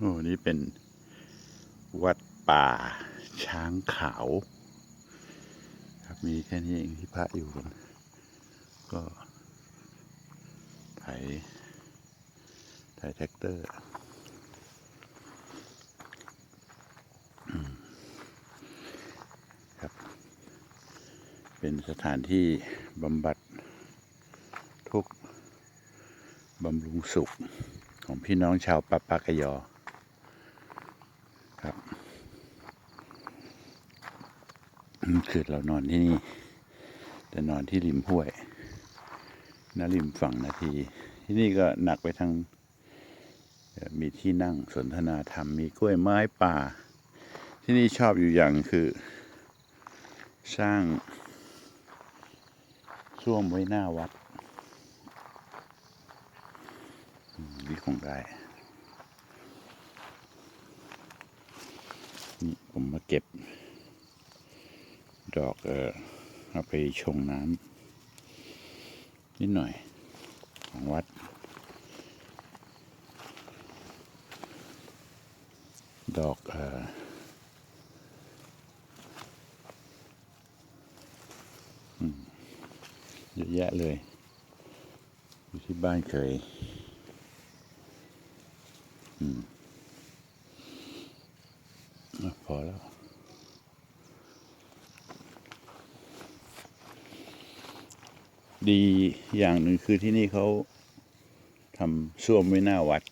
โอ้นี่เป็นวัดป่าช้างขาว ครับมีแค่นี้เองที่พระอยู่ ก็ไถไถแท็กเตอร์ครับ เป็นสถานที่บำบัดทุกบำรุงสุขของพี่น้องชาวปะปากยอ ครับ อืมคือเรานอนที่นี่ แต่นอนที่ริมห้วยนาริมฝั่งนาที ที่นี่ก็หนักไปทาง มีที่นั่งสนทนาธรรม มีกล้วยไม้ป่า ที่นี่ชอบอยู่อย่างคือ สร้างส้วมไว้หน้าวัดนี่คงได้ นี่ผมมาเก็บ ดอกเออเอาไปชงน้ำนิดหน่อยของวัด ดอกเออเยอะแยะเลย อยู่ที่บ้านเคยอะพอแล้ว ดีอย่างหนึ่งคือที่นี่เขาทำส้วมไว้หน้าวัด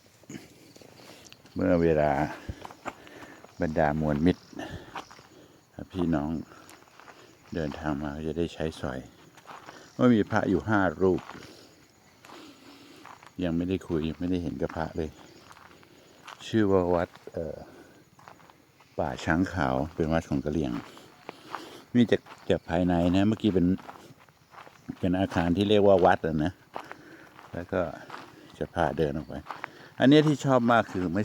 เมื่อเวลาบรรดามวลมิตร พี่น้องเดินทางมาจะได้ใช้สอยว่ามีพระอยู่ห้ารูป ยังไม่ได้คุยยังไม่ได้เห็นกับพระเลย ชื่อว่าวัดป่าช้างขาวเป็นวัดของกะเหรี่ยง นี่จากจากภายในนะ เมื่อกี้เป็น เป็นอาคารที่เรียกว่าวัดนะ แล้วก็จะพาเดินออกไป อันนี้ที่ชอบมากคือไม่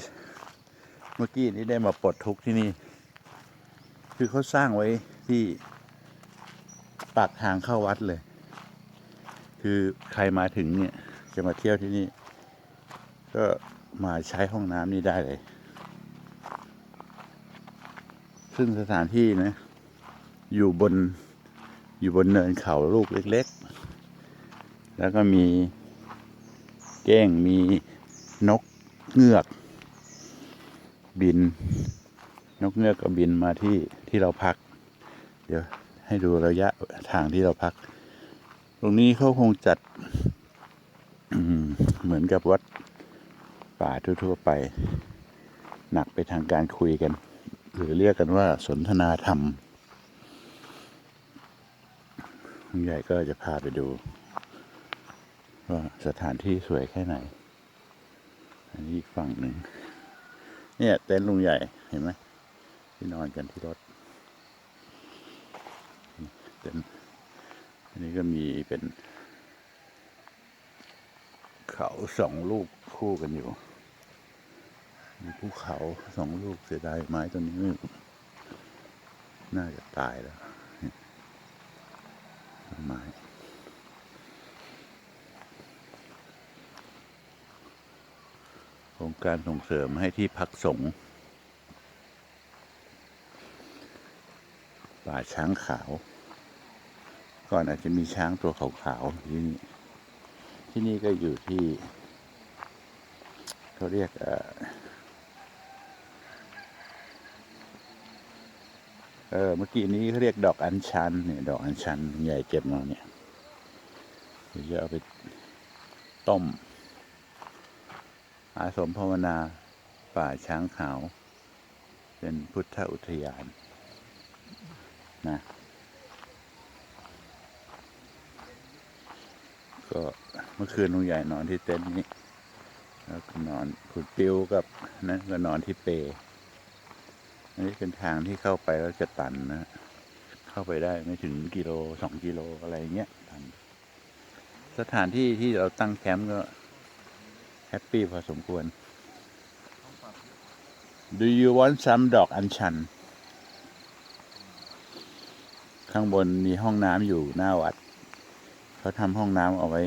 เมื่อกี้นี้ได้มาปลดทุกข์ที่นี่ คือเขาสร้างไว้ที่ปากทางเข้าวัดเลย คือใครมาถึงเนี่ยจะมาเที่ยวที่นี่ ก็มาใช้ห้องน้ำนี่ได้เลย ซึ่งสถานที่นะ อยู่บน อยู่บนเนินเขาลูกเล็กๆ แล้วก็มีเก้งมีนกเงือกบิน นกเงือกก็บินมาที่ที่เราพัก เดี๋ยวให้ดูระยะทางที่เราพัก ตรงนี้เขาคงจัดเหมือนกับวัดป่าทั่วๆไป หนักไปทางการคุยกัน หรือเรียกกันว่าสนทนาธรรม ลุงใหญ่ก็จะพาไปดู ว่าสถานที่สวยแค่ไหน อันนี้อีกฝั่งหนึ่ง เนี่ยเต็นท์ลุงใหญ่เห็นไหมที่นอนกันที่รถเต็นท์อันนี้ก็มีเป็น เขาสองลูกคู่กันอยู่ มีภูเขาสองลูกเสียดายไม้ต้นนี้ไม่น่าจะตายแล้ว ไม้โครงการส่งเสริมให้ที่พักสงฆ์ป่าช้างขาว ก่อนอาจจะมีช้างตัวขาวๆที่นี่ที่นี่ก็อยู่ที่เขาเรียกอ่อ เออเมื่อกี้นี้เขาเรียกดอกอัญชันเนี่ยดอกอัญชันใหญ่เก็บมาเนี่ยเดี๋ยวจะเอาไปต้ม อาสมภาวนาป่าช้างขาว เป็นพุทธอุทยานนะก็เมื่อคืนลุงใหญ่นอนที่เต็นท์นี้ แล้วก็นอนคุณปิ้วกับนั่นก็นอนที่เปอั นนี้เป็นทางที่เข้าไปแล้วจะตันนะ เข้าไปได้ไม่ถึงกิโลสองกิโลอะไรเงี้ยตัน สถานที่ที่เราตั้งแคมป์ก็แฮปปี้พอสมควร Do you want some ดอกอัญชัน ข้างบนมีห้องน้ำอยู่หน้าวัด เขาทำห้องน้ำเอาไว้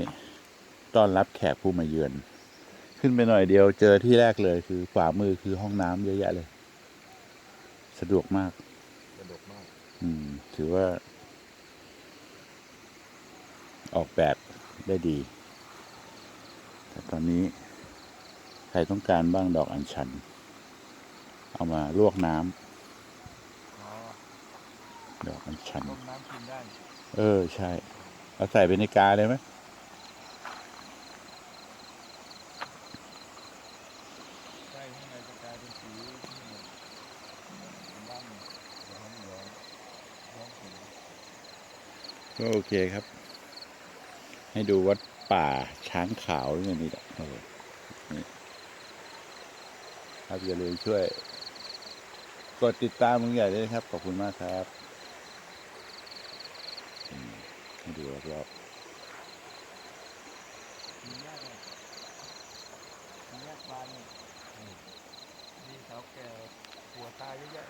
ต้อนรับแขกผู้มาเยือน ขึ้นไปหน่อยเดียวเจอที่แรกเลยคือขวามือคือห้องน้ำเยอะแยะเลยะดวกมากสนุกมาก อืม ถือว่า ออกแบบได้ดี แต่ตอนนี้ ใครต้องการบ้างดอกอัญชัน เอามาลวกน้ำอ๋อดอกอัญชันต้มน้ำกินได้ เออ ใช่ เอาใส่ไปในกาเลยไหม ใช่ข้างในจะกลายเป็นสีนี่บ้างร้อนร้อนร้อนสี ก็โอเคครับ ให้ดูวัดป่าช้างขาวนี่นี่แหละครับอย่าลืมช่วย กดติดตามมึงใหญ่ด้วยครับ ขอบคุณมากครับให้ดูรอบเลยมีแยกบานเนี่ยนี่เสาแก่หัวตายเยอะแยะ